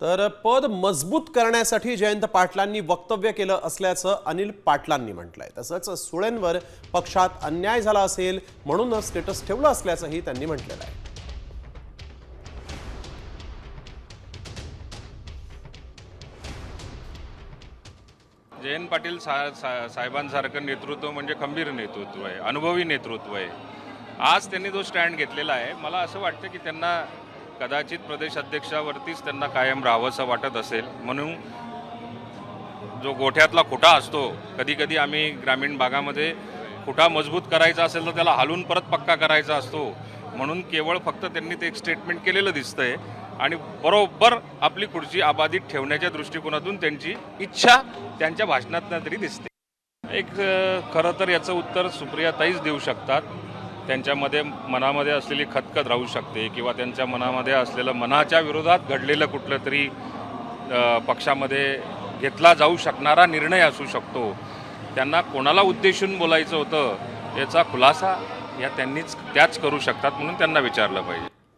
तर पद मजबूत करण्यासाठी जयंत पाटलांनी वक्तव्य केलं असल्याचं अनिल पाटलांनी म्हटलंय. तसंच सुळेंवर पक्षात अन्याय झाला असेल म्हणूनच स्टेटस ठेवलं असल्याचंही त्यांनी म्हटलेलं आहे. जयंत पाटील सा, सा साहेबांसारखं नेतृत्व म्हणजे खंबीर नेतृत्व आहे अनुभवी नेतृत्व आहे. आज त्यांनी जो स्टँड घेतलेला आहे मला असं वाटतं की त्यांना कदाचित प्रदेश अध्यक्षावरतीच त्यांना कायम राहावंसं वाटत असेल. म्हणून जो गोठ्यातला खुटा असतो कधी कधी आम्ही ग्रामीण भागामध्ये खुटा मजबूत करायचा असेल तर त्याला हालून परत पक्का करायचा असतो. म्हणून केवळ फक्त त्यांनी ते एक स्टेटमेंट केलेलं दिसतंय आणि बरोबर आपली खुर्ची आबाधित ठेवण्याच्या दृष्टिकोनातून त्यांची इच्छा त्यांच्या भाषणातनं तरी दिसते. एक खरं तर याचं उत्तर सुप्रियाताईच देऊ शकतात. त्यांच्यामध्ये मनामध्ये असलेली खतखत राहू शकते किंवा त्यांच्या मनामध्ये असलेलं मनाच्या विरोधात घडलेलं कुठलं तरी पक्षामध्ये घेतला जाऊ शकणारा निर्णय असू शकतो. त्यांना कोणाला उद्देशून बोलायचं होतं याचा खुलासा या त्यांनीच त्याच करू शकतात म्हणून त्यांना विचारलं पाहिजे.